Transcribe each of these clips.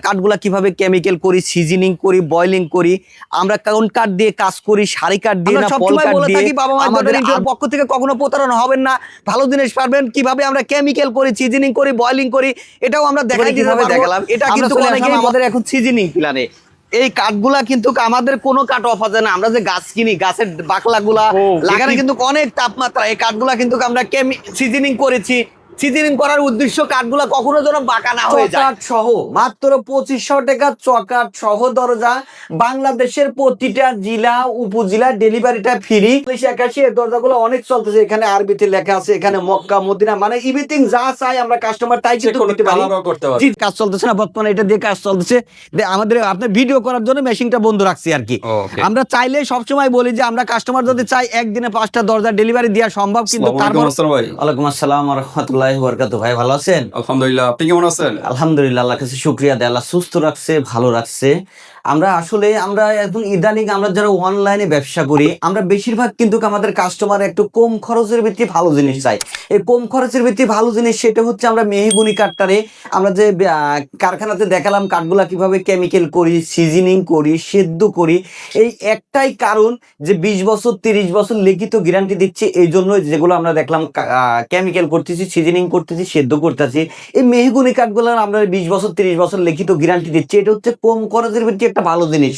কাঠগুলা কীভাবে কেমিক্যাল করি সিজনিং করি বয়লিং করি আমরা কোন কাঠ দিয়ে কাজ করি শাড়ি কাঠ দিয়ে না পল কাঠ দিয়ে বাবা মা আমাদের পক্ষ থেকে কখনো প্রতারণা হবেন না। ভালো জিনিস পারবেন কীভাবে আমরা কেমিক্যাল করি সিজনিং করি বয়লিং করি এটাও আমরা দেখাই দিতে দেখালাম? এটা কিন্তু আমাদের এখন সিজনিং প্ল্যানে। এই কাঠগুলা কিন্তু আমাদের কোনো কাঠ অফ আছে না। আমরা যে গাছ কিনি গাছের বাকলাগুলা লাগানো কিন্তু অনেক তাপমাত্রা। এই কাঠগুলা কিন্তু আমরা কেমি সিজনিং করেছি। সিজনিং করার উদ্দেশ্য কাঠগুলা কখনো যেন বাঁকা না হয়ে যায়। সহ। মাত্র পঁচিশশো টাকা চকাট সহ দরজা। বাংলাদেশের প্রতিটা জেলা উপজেলা ডেলিভারিটা ফ্রি। একাশি এই দরজাগুলো অনেক চলতেছে। এখানে আরবিতে লেখা আছে এখানে মক্কা মদিনা মানে এভরিথিং যা চাই আমরা কাস্টমার তাই কিন্তু পারি। করতে পারবে। জি কাজ চলতেছে না বর্তমানে এটা দিয়ে কাজ চলতেছে। আমাদের আপনার ভিডিও করার জন্য মেশিনটা বন্ধ রাখছি আর কি। আমরা চাইলে সবসময় বলি যে আমরা কাস্টমার যদি চাই একদিনে পাঁচটা দরজা ডেলিভারি দেওয়া সম্ভব কিন্তু তারপর ওয়ালাইকুম আসসালাম রহমতুল্লাহ বরকাত ভাই ভালো আছেন? আলহামদুলিল্লাহ আপনি কেমন আছেন? আলহামদুলিল্লাহ আল্লাহ কাছে শুক্রিয়া। দেয় আল্লাহ সুস্থ রাখছে ভালো রাখছে। আমরা আসলে, আমরা এখন ইদানিং আমরা যারা অনলাইনে ব্যবসা করি, আমরা বেশিরভাগ কিন্তু আমাদের কাস্টমার একটু কম খরচের ভিত্তি ভালো জিনিস চাই। এই কম খরচের ভিত্তি ভালো জিনিস সেটা হচ্ছে আমরা মেহগুনি কাঠটারে, আমরা যে কারখানাতে দেখালাম কাঠগুলা কীভাবে কেমিক্যাল করি সিজনিং করি, সেদ্ধ করি, এই একটাই কারণ যে বিশ বছর, তিরিশ বছর লিখিত গ্যারান্টি দিচ্ছে, এই জন্য যেগুলো আমরা দেখলাম কেমিক্যাল করতেছি সিজনিং করতেছি, সেদ্ধ করতেছি, এই মেহগুনি কাঠগুলো আমরা বিশ বছর, তিরিশ বছর লিখিত গ্যারান্টি দিচ্ছি, এটা হচ্ছে কম খরচের ভিত্তি একটা ভালো জিনিস।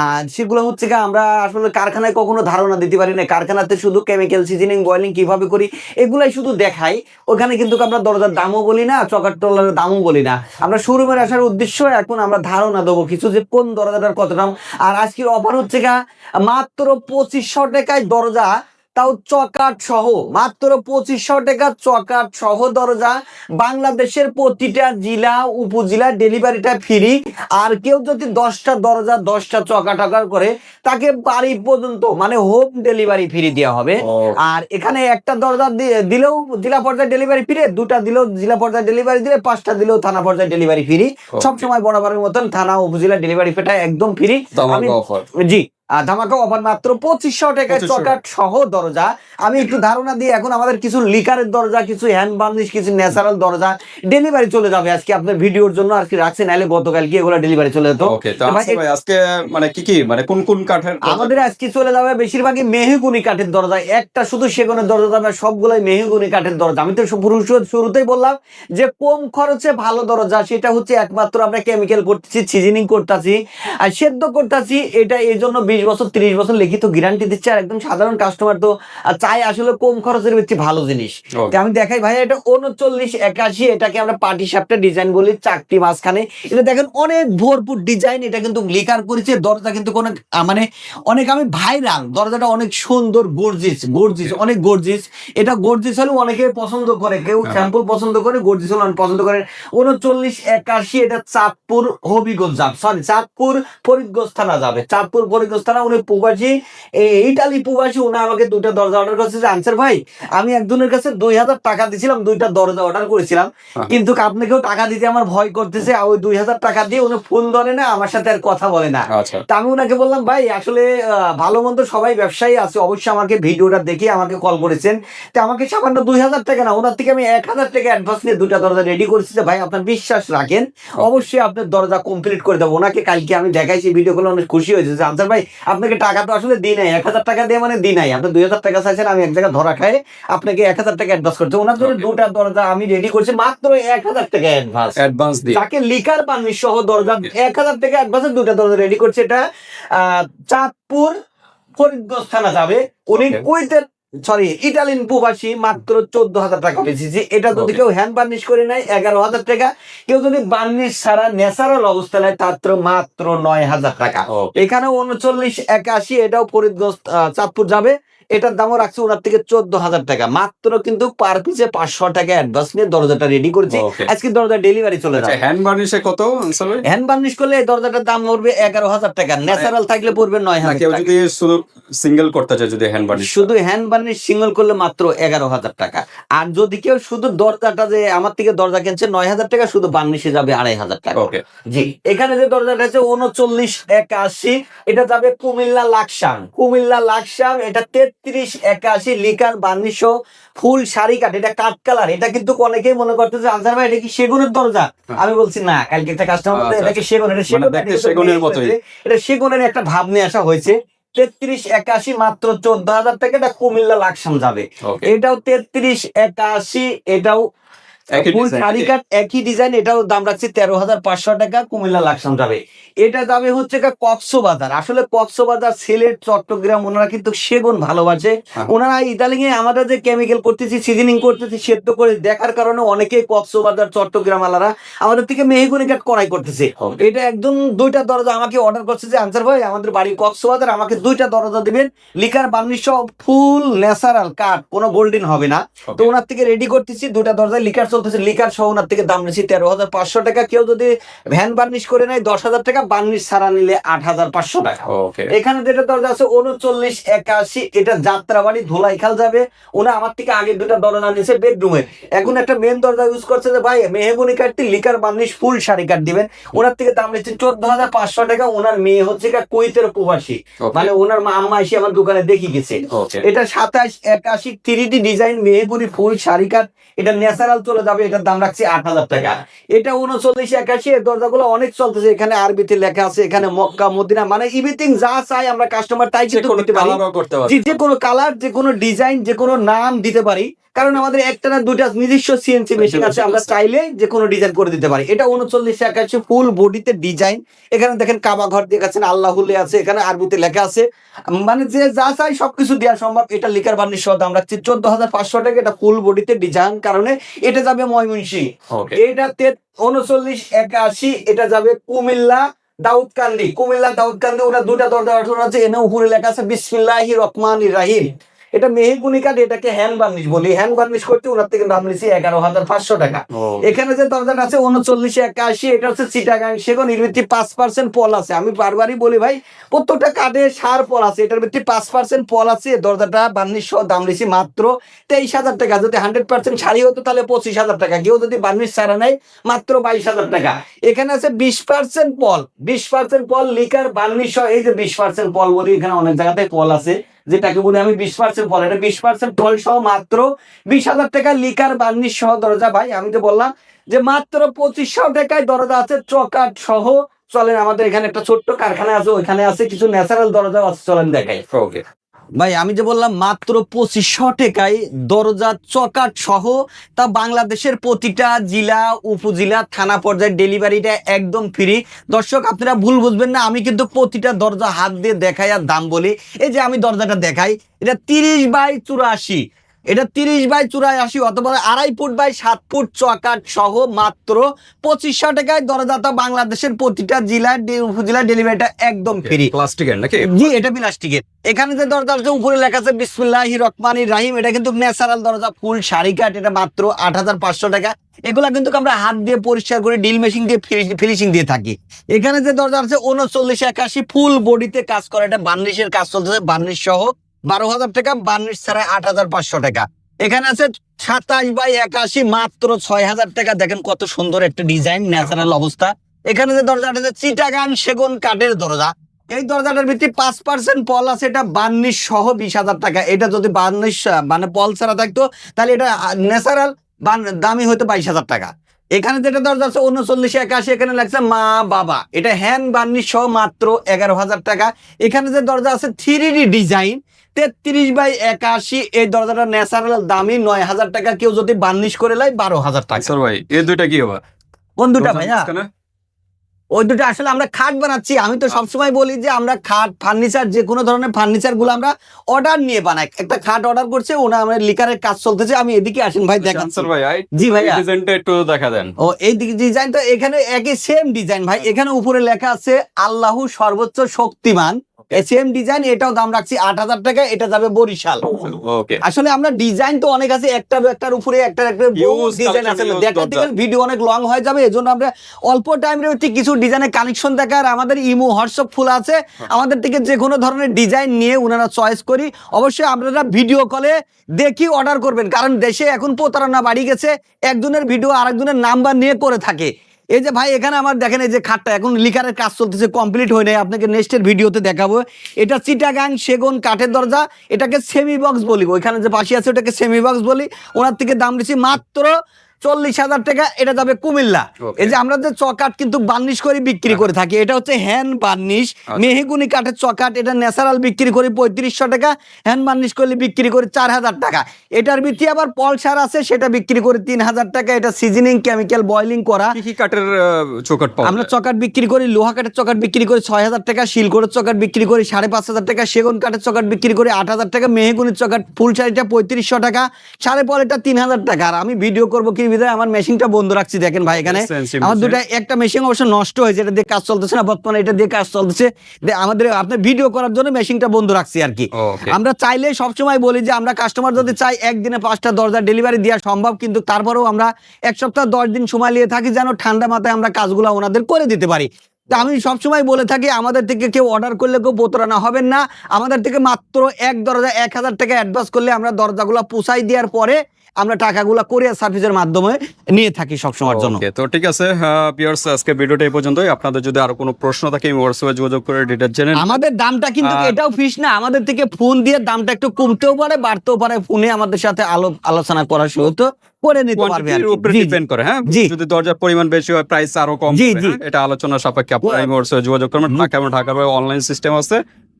আর সেগুলো হচ্ছে কি আমরা আসলে কারখানায় কখনো ধারণা দিতে পারি না। কারখানাতে শুধু কেমিক্যাল সিজনিং বয়েলিং কীভাবে করি এগুলাই শুধু দেখাই। ওখানে কিন্তু আমরা দরজার দামও বলি না চকার তলার দামও বলি না। আমরা শোরুমের আসার উদ্দেশ্য এখন আমরা ধারণা দেবো কিছু যে কোন দরজাটার কত দাম। আর আজকের অফার হচ্ছে গা মাত্র পঁচিশশো টাকায় দরজা তাও চকাট সহ মাত্র পঁচিশশো টাকা চকাট সহ দরজা। বাংলাদেশের প্রতিটা জেলা উপজেলা ডেলিভারিটা ফ্রি। আর কেউ যদি দশটা দরজা দশটা চকা টাকার করে তাকে বাড়ি পর্যন্ত মানে হোম ডেলিভারি ফ্রি দেওয়া হবে। আর এখানে একটা দরজা দিলেও জেলা পর্যায়ে ডেলিভারি ফ্রি দুটা দিলেও জেলা পর্যায়ে ডেলিভারি দিলে পাঁচটা দিলেও থানা পর্যায়ে ডেলিভারি ফ্রি সবসময় বরাবরের মতন থানা উপজেলা ডেলিভারি ফিটা একদম ফ্রি জি। ধামাকা অফার মাত্র পঁচিশশো টাকায় চকাট সহ দরজা। আমি একটু ধারণা দিই এখন আমাদের কিছু লিকারের দরজা কিছু হ্যান্ড বার্নিশ কিছু ন্যাচারাল দরজা ডেলিভারি চলে যাবে আজকে আপনার ভিডিওর জন্য। আর কি রাখছে নাহলে গতকাল কি এগুলো ডেলিভারি চলে যেত। আচ্ছা আজকে মানে কি কি? মানে কোন কোন কাঠের আমাদের আজকে চলে যাবে বেশিরভাগই মেহগুনি কাঠের দরজা। একটা শুধু সেগুনের দরজা যাবে সবগুলোই মেহগুনি কাঠের দরজা। আমি তো পুরুষ শুরুতেই বললাম যে কম খরচে ভালো দরজা সেটা হচ্ছে একমাত্র আমরা কেমিক্যাল করতেছি সিজনিং করতেছি আর সেদ্ধ করতেছি এটা এই জন্য বিশ বছর তিরিশ বছর লিখিত গ্যারান্টি দিচ্ছে আর একদম সাধারণ কাস্টমার তো চাই আসলে কম খরচের ভিত্তি ভালো জিনিস। আমি দেখাই ভাই এটা উনচল্লিশ একাশি এটাকে আমরা পার্টি সাপটা ডিজাইন বলি চাকটি মাঝখানে। এটা দেখেন অনেক ভরপুর ডিজাইন এটা কিন্তু লিকার করেছে দরজা কিন্তু কোনো মানে অনেক আমি ভাইরাল দরজাটা অনেক সুন্দর গর্জিস গর্জিস অনেক গর্জিস এটা গর্জিস হলে অনেকে পছন্দ করে কেউ। স্যাম্পল পছন্দ করে গর্জিস হলে পছন্দ করে। উনচল্লিশ একাশি এটা চাঁদপুর হবিগঞ্জ যাবে সরি চাঁদপুর ফরিদগঞ্জ থানা যাবে চাঁদপুর ফরিদগঞ্জ থানা উনি প্রবাসী এই ইটালি প্রবাসী উনি আমাকে দুইটা দরজা অর্ডার করেছে যে আনসার ভাই আমি একজনের কাছে দুই হাজার টাকা দিয়েছিলাম দুইটা দরজা অর্ডার করেছিলাম। হ্যাঁ। কিন্তু আপনাকেও টাকা দিতে আমার ভয় করতেছে আর ওই দুই হাজার টাকা দিয়ে উনি ফোন ধরে না আমার সাথে আর কথা বলে না। আচ্ছা। তা আমি ওনাকে বললাম ভাই আসলে ভালো মন্দ সবাই ব্যবসায়ী আছে অবশ্যই আমাকে ভিডিওটা দেখে আমাকে কল করেছেন। তা আমাকে সামান্য দুই হাজার টাকা না ওনার থেকে আমি এক হাজার টাকা অ্যাডভান্স নিয়ে দুটা দরজা রেডি করেছি যে ভাই আপনার বিশ্বাস রাখেন। অবশ্যই আপনার দরজা কমপ্লিট করে দেবো। ওনাকে কালকে আমি দেখাইছি ভিডিও করলে অনেক খুশি হয়েছে যে আনসার ভাই আপনাকে টাকা তো আসলে দিই নাই এক হাজার টাকা দিয়ে মানে দিই নাই। আপনি দুই হাজার টাকা চাইছেন আমি এক জায়গায় ধরা খাই আপনাকে এক হাজার টাকা অ্যাডভান্স করছি। ওনার জন্য দুটা দরজা আমি রেডি করছি মাত্র এক হাজার টাকা অ্যাডভান্স অ্যাডভান্স দিয়ে। তাকে লিকার পানি সহ দরজা এক হাজার টাকা অ্যাডভান্সের দুটা দরজা রেডি করছে এটা আহ, চাঁদপুর ফরিদগঞ্জ থানা যাবে। উনি Okay. সরি ইটালিয়ান প্রবাসী মাত্র চোদ্দ হাজার টাকা পেয়েছি এটা যদি কেউ হ্যান্ড বার্নিশ করে নেয় এগারো হাজার টাকা। কেউ যদি বার্নিশ ছাড়া ন্যাচারাল অবস্থা নেয় তার মাত্র নয় হাজার টাকা. এখানে উনচল্লিশ একাশি এটাও ফরিদগঞ্জ চাঁদপুর যাবে। এটার দামও রাখছে ওনার থেকে চোদ্দ হাজার টাকা। মাত্র কিন্তু পার পিসে পাঁচশো টাকা অ্যাডভান্স নিয়ে দরজাটা রেডি করেছি। আজকে দরজা ডেলিভারি চলে যাবে। হ্যান্ড বার্নিশে কত হ্যান্ড বার্নিশ করলে এই দরজাটার দাম পড়বে এগারো হাজার টাকা ন্যাচারাল থাকলে পড়বে নয় হাজার কেউ যদি শুধু সিঙ্গেল করতে চায় যদি হ্যান্ড বার্নিশ শুধু হ্যান্ড বার্নিশ সিঙ্গেল করলে মাত্র এগারো হাজার টাকা। আর যদি কেউ শুধু দরজাটা যে আমার থেকে দরজা কিনছে নয় হাজার টাকা শুধু বার্নিশে যাবে আড়াই হাজার টাকা। জি এখানে যে দরজাটা আছে উনচল্লিশ একাশি এটা যাবে কুমিল্লা লাকসাম। কুমিল্লা লাকসাম এটা তেত্রিশ তেত্রিশ একাশি লিকার বার্নিশ ফুল শাড়ি কাঠ এটা কাঠ কালার। এটা কিন্তু অনেকেই মনে করতেছে আনসার ভাই এটা কি সেগুনের দরজা? আমি বলছি না কালকে একটা কাস্টমার এটা কি সেগুন এটা সেগুন মানে সেগুনের মতোই। এটা সেগুনের একটা ভাব নিয়ে আসা হয়েছে। তেত্রিশ একাশি মাত্র চোদ্দ হাজার টাকা এটা কুমিল্লা লাকসাম যাবে। এটাও তেত্রিশ একাশি এটাও ফুল শাড়ি কাট একই ডিজাইন এটাও দাম রাখছি তেরো হাজার পাঁচশো টাকা কুমিল্লা লাকসাম যাবে। এটা যাবে হচ্ছে কক্সবাজার আসলে কক্সবাজার সিলেট চট্টগ্রাম ওনারা কিন্তু সেগুন ভালোবাসে। হ্যাঁ। ওনারা ইদালিং এ আমরা যে কেমিক্যাল করতেছি সিজনিং করতেছি সেদ্ধ করে দেখার কারণে অনেকেই কক্সবাজার চট্টগ্রাম আলারা আমাদের থেকে মেহগুনি কাঠ করাই করতেছে। এটা একদম দুইটা দরজা আমাকে অর্ডার করছে যে আনসার ভাই আমাদের বাড়ি কক্সবাজার আমাকে দুইটা দরজা দিবেন। লিকার বার্নিশ ফুল ন্যাচারাল কাঠ কোনো গোল্ডেন হবে না। তো ওনার থেকে রেডি করতেছি দুটা দরজায় লিকার চলতেছে লিকার সহ ওনার থেকে দাম নিচ্ছি তেরো হাজার পাঁচশো টাকা। কেউ যদি ভ্যান বার্নিশ করে নেয় দশ হাজার টাকা বার্নিশ ছাড়া নিলে আট হাজার পাঁচশো টাকা। এখানে যেটা দরজা আছে উনচল্লিশ একাশি এটা যাত্রাবাড়ি ধোলাইখাল যাবে। ওনা আমার থেকে আগে দুটা দরজা নিয়েছে বেডরুমের এখন একটা মেন দরজা ইউজ করছে যে ভাই মেহগুনি কাঠটি লিকার বার্নিশ ফুল শাড়ি কাঠ দিবেন। ওনার থেকে দাম নিচ্ছে চোদ্দ হাজার পাঁচশো টাকা। ওনার মেয়ে হচ্ছে গিয়ে কুইতের প্রবাসী মানে ওনার মা আম্মা এসে আমার দোকানে দেখি গেছে। এটা সাতাশ একাশি থ্রি ডিজাইন মেহেপুরি ফুল শাড়ি কাঠ। এটা ন্যাচারাল চলে যাবে এটার দাম রাখছি আট হাজার টাকা। এটা উনচল্লিশ একাশি এর দরজাগুলো অনেক চলতেছে। এখানে আরবিতে লেখা আছে এখানে মক্কা মদিনা মানে ইভিথিং যা চাই আমরা কাস্টমার তাই কিন্তু দিতে পারি। করতে জি, পারবে যে কোনো কালার যে কোনো ডিজাইন যে কোনো নাম দিতে পারি। কারণ আমাদের একটা না দুইটা নিজস্ব সিএনসি মেশিন আছে আমরা চাইলে যে কোনো ডিজাইন করে দিতে পারি। এটা উনচল্লিশ একাশি ফুল বডিতে ডিজাইন এখানে দেখেন কাবা ঘর দেখাচ্ছেন আল্লাহুল্লে আছে এখানে আরবিতে লেখা আছে। মানে যে যা চাই সবকিছু দেওয়া সম্ভব। এটা লিকার বার্নিশ সহ দাম রাখছি চোদ্দ হাজার পাঁচশো টাকা। এটা ফুল বডিতে ডিজাইন কারণে এটা যাবে ময়মনসিং এটা তে- উনচল্লিশ একাশি এটা যাবে কুমিল্লা দাউদকান্দি। কুমিল্লা দাউদকান্দি ওরা দুটা দরজা আছে এনে উপরে লেখা আছে বিসমিল্লাহি রহমান রাহিম। এটা মেহেগুনি কাঠ এটাকে হ্যান্ড বার্নিশ বলি। হ্যান্ড বার্নিশ করতে ওনার থেকে দাম নিচ্ছি এগারো হাজার পাঁচশো টাকা। এখানে যে দরজাটা আছে উনচল্লিশ একাশি এটা হচ্ছে চিটাগাং সেগুন এর ভিত্তি পাঁচ পার্সেন্ট পল আছে। আমি বারবারই বলি ভাই প্রত্যেকটা কাঠে সার পল আছে এটার ভিত্তি পাঁচ পার্সেন্ট পল আছে। দরজাটা বার্নিশ সহ দাম নিচ্ছি মাত্র তেইশ হাজার টাকা। যদি হান্ড্রেড পার্সেন্ট শাড়ি হতো তাহলে পঁচিশ হাজার টাকা। কেউ যদি বার্নিশ ছাড়া নেয় মাত্র বাইশ হাজার টাকা। এখানে আছে বিশ পার্সেন্ট পল। বিশ পার্সেন্ট পল লিকার বার্নিশ সহ এই যে বিশ পার্সেন্ট পল বলি এখানে অনেক জায়গাতে পল আছে। যেটাকে বলি আমি বিশ পার্সেন্ট ফল। এটা বিশ পার্সেন্ট ফল সহ মাত্র বিশ হাজার টাকা লিকার বার্নিশ সহ দরজা। ভাই, আমি তো বললাম যে মাত্র পঁচিশশো টাকায় দরজা আছে চকাট সহ। চলেন, আমাদের এখানে একটা ছোট্ট কারখানা আছে, ওইখানে আছে কিছু ন্যাচারাল দরজা আছে। চলেন দেখায় ওকে ভাই, আমি যে বললাম মাত্র পঁচিশশো টাকায় দরজা, চকাট সহ তা বাংলাদেশের প্রতিটা জেলা, উপজেলা, থানা পর্যায়ে ডেলিভারিটা একদম ফ্রি। দর্শক, আপনারা ভুল বুঝবেন না, আমি কিন্তু প্রতিটা দরজা হাত দিয়ে দেখাই আর দাম বলি। এই যে আমি দরজাটা দেখাই, এটা তিরিশ বাই চুরাশি। এটা তিরিশ বাই চুরাশি অথবা আড়াই ফুট বাই সাত ফুট চকাট সহ মাত্র পঁচিশশো টাকায় দরজাটা বাংলাদেশের প্রতিটা জেলা ডে- উপজেলা ডেলিভারিটা একদম ফ্রি প্লাস্টিকের নাকি? জি এটা প্লাস্টিকের এখানে যে দরজা আছে উপরে লেখা আছে বিসমিল্লাহি রহমানি রাহিম এটা কিন্তু ন্যাচারাল দরজা ফুল শাড়ি কাঠ এটা মাত্র আট হাজার পাঁচশো টাকা। এগুলা কিন্তু আমরা হাত দিয়ে পরিষ্কার করে ডিল মেশিন দিয়ে ফিনিশিং দিয়ে থাকি। এখানে যে দরজা আছে উনচল্লিশ একাশি ফুল বডিতে কাজ করে এটা বার্নিশের কাজ চলতেছে বার্নিশ সহ বারো হাজার টাকা, বার্নিশ ছাড়া আট হাজার পাঁচশো টাকা। এখানে আছে সাতাশ বাই একাশি, মাত্র ছয় হাজার টাকা। দেখেন কত সুন্দর একটা ডিজাইন, ন্যাচারাল অবস্থা। এখানে যে দরজাটা আছে চিটাগান সেগুন কাঠের দরজা। এই দরজাটার ভিত্তি পাঁচ পার্সেন্ট পল আছে, এটা বার্নিশ সহ বিশ হাজার টাকা। এটা যদি বার্নিশ মানে পল ছাড়া থাকতো, তাহলে এটা ন্যাচারাল দামি হয়তো বাইশ হাজার টাকা। এখানে যেটা দরজা আছে, উনচল্লিশ, একাশি, এখানে লাগছে মা, বাবা। এটা হ্যান্ড বার্নিশ সহ মাত্র এগারো হাজার টাকা। এখানে যে দরজা আছে থ্রি ডিজাইন। তেত্রিশ বাই একাশি এই দরজাটা ন্যাচারাল দামি নয় হাজার টাকা কেউ যদি বার্নিশ করে লাই বারো হাজার টাকা। স্যার ভাই এই দুইটা কি হবে? কোন দুটা ভাইয়া? ওই দুটো আসলে আমরা খাট বানাচ্ছি। আমি তো সবসময় বলি যে আমরা খাট ফার্নিচার যে কোনো ধরনের ফার্নিচারগুলো আমরা অর্ডার নিয়ে বানাই। একটা খাট অর্ডার করছে ওনা আমার লিকারের কাজ চলতেছে। আমি এদিকে আসেন ভাই দেখেন স্যার ভাই জি ডিজাইনটা একটু দেখা দেন। ও এই দিকে ডিজাইন তো এখানে একই সেম ডিজাইন ভাই। এখানে উপরে লেখা আছে আল্লাহু সর্বোচ্চ শক্তিমান। সেম ডিজাইন এটাও দাম রাখছি আট হাজার টাকা এটা যাবে বরিশাল। আসলে আমরা ডিজাইন তো অনেক আছে একটা একটার উপরে একটা একটা ডিজাইন আছে। দেখাতে গেলে ভিডিও অনেক লং হয়ে যাবে এজন্য আমরা অল্প টাইমের কিছু ডিজাইনের কানেকশন দেখার আমাদের ইমো হোয়াটসঅ্যাপ ফুল আছে। আমাদের থেকে যে কোনো ধরনের ডিজাইন নিয়ে ওনারা চয়েস করি অবশ্যই আপনারা ভিডিও কলে দেখি অর্ডার করবেন। কারণ দেশে এখন প্রতারণা বাড়ি গেছে একজনের ভিডিও আরেকজনের নাম্বার নিয়ে করে থাকে। এই যে ভাই, এখানে আমার দেখেন এই যে খাটটা, এখন লিকারের কাজ চলতেছে কমপ্লিট হয় নাই, আপনাকে নেক্সটের ভিডিওতে দেখাবো। এটা চিটাগাং সেগুন কাঠের দরজা, এটাকে সেমি বক্স বলি। ওইখানে যে পাশে আছে, ওটাকে সেমি বক্স বলি। ওনার থেকে দাম দিচ্ছি মাত্র চল্লিশ হাজার টাকা এটা যাবে কুমিল্লা। এই যে আমরা যে চকাট কিন্তু বার্নিশ করে বিক্রি করে থাকি এটা হচ্ছে হ্যান্ড বার্নিশ। মেহগুনি কাঠের চকাট এটা ন্যাচারাল বিক্রি করি পঁয়ত্রিশশো টাকা হ্যান্ড বার্নিশ করলে বিক্রি করি চার হাজার টাকা। এটার ভিত্তি আবার পলসার আছে সেটা বিক্রি করি তিন হাজার টাকা। এটা সিজনিং কেমিক্যাল বয়লিং করা। কাঠের চকাট আমরা চকাট বিক্রি করি লোহা কাঠের চকাট বিক্রি করি ছয় হাজার টাকা শিলকোটের চকাট বিক্রি করি সাড়ে পাঁচ হাজার টাকা সেগুন কাঠের চকাট বিক্রি করি আট হাজার টাকা মেহগুনির চকাট ফুল শাড়িটা পঁয়ত্রিশশো টাকা সাড়ে পরেরটা তিন হাজার টাকা। আর আমি ভিডিও করব কি বিধায় আমার মেশিনটা বন্ধ রাখছি দেখেন ভাই এখানে আমার দুটা একটা মেশিন অবশ্য নষ্ট হয়েছে এটা দিয়ে কাজ চলতেছে না বর্তমানে এটা দিয়ে কাজ চলতেছে। আমাদের আপনার ভিডিও করার জন্য মেশিনটা বন্ধ রাখছি আর কি। আমরা চাইলে সবসময় বলি যে আমরা কাস্টমার যদি চাই একদিনে পাঁচটা দরজা ডেলিভারি দেওয়া সম্ভব কিন্তু তারপরেও আমরা এক সপ্তাহ দশ দিন সময় নিয়ে থাকি যেন ঠান্ডা মাথায় আমরা কাজগুলো ওনাদের করে দিতে পারি। তা আমি সবসময় বলে থাকি আমাদের থেকে কেউ অর্ডার করলে কেউ প্রতারণা হবেন না। আমাদের থেকে মাত্র এক দরজা এক হাজার টাকা অ্যাডভান্স করলে আমরা দরজাগুলো পুষাই দেওয়ার পরে আমরা টাকাগুলো কোরিয়ার সার্ভিসের মাধ্যমে নিয়ে থাকি সবসময়ের জন্য। তো ঠিক আছে পিয়ার্স আজকে ভিডিওটা এই পর্যন্তই। আপনাদের যদি আরও কোনো প্রশ্ন থাকে আমি হোয়াটসঅ্যাপে যোগাযোগ করে ডিটেল জেনে নিন। আমাদের দামটা কিন্তু এটাও ফিস না আমাদের থেকে ফোন দিয়ে দামটা একটু কমতেও পারে বাড়তেও পারে। ফোনে আমাদের সাথে আলো আলোচনা করার সহিত করে নিতে পারবে আর উপরে। ডিপেন্ড করে হ্যাঁ। যদি দরজার পরিমাণ বেশি হয় প্রাইস আরও কম হবে, হ্যাঁ? এটা আলোচনা সাপেক্ষে আপনারা এই হোয়াটসঅ্যাপে যোগাযোগ করবেন। ঢাকা ঢাকার অনলাইন সিস্টেম আছে।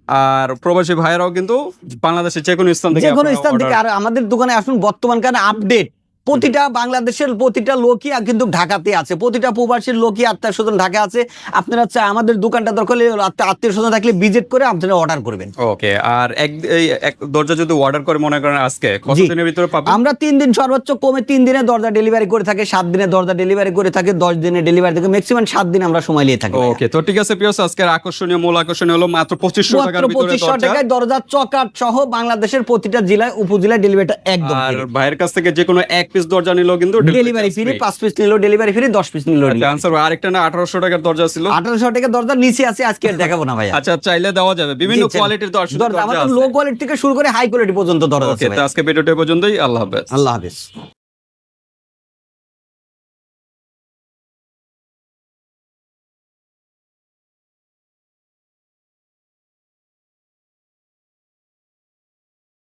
আর প্রবাসী ভাইয়েরাও কিন্তু বাংলাদেশের যে কোনো স্থান থেকে যে কোনো স্থান থেকে আর আমাদের দোকানে আসুন বর্তমান কারণে আপডেট প্রতিটা বাংলাদেশের প্রতিটা লোকই কিন্তু ঢাকাতে আছে। প্রতিটা প্রবাসীর লোকই আত্মীয় স্বজন ঢাকা আছে। আপনারা চাই আমাদের দোকানটা দরকার হলে আত্মীয় স্বজন থাকলে ভিজিট করে আপনারা অর্ডার করবেন। ওকে আর এক এক দরজা যদি অর্ডার করে মনে করেন আজকে কত জি। দিনের ভিতরে পাবেন? আমরা তিন দিন সর্বোচ্চ কমে তিন দিনে দরজা ডেলিভারি করে থাকে সাত দিনে দরজা ডেলিভারি করে থাকে দশ দিনে ডেলিভারি থাকে ম্যাক্সিমাম সাত দিন আমরা সময় নিয়ে থাকি ওকে তো ঠিক আছে পিওস আজকের আকর্ষণীয় মূল আকর্ষণীয় হলো মাত্র পঁচিশশো টাকার ভিতরে পঁচিশশো টাকায় দরজা চকাট সহ বাংলাদেশের প্রতিটা জেলায় উপজেলায় ডেলিভারিটা একদম আর ভাইয়ের কাছ থেকে যে কোনো এক পিস দরজা নিলো কিন্তু ডেলিভারি ফ্রি পাঁচ পিস নিল ডেলিভারি ফ্রি দশ পিস নিল আনসার আরেকটা না আঠারোশো টাকার দরজা ছিল? আঠারোশো টাকা দরজা নিচে আছে আজকে দেখাবো না ভাই আচ্ছা চাইলে দেওয়া যাবে। বিভিন্ন কোয়ালিটির দরজা আমাদের লো কোয়ালিটি থেকে শুরু করে হাই কোয়ালিটি পর্যন্ত দরজা আছে ভাই। আজকে ভিডিওটা পর্যন্তই। আল্লাহ হাফেজ। আল্লাহ হাফেজ।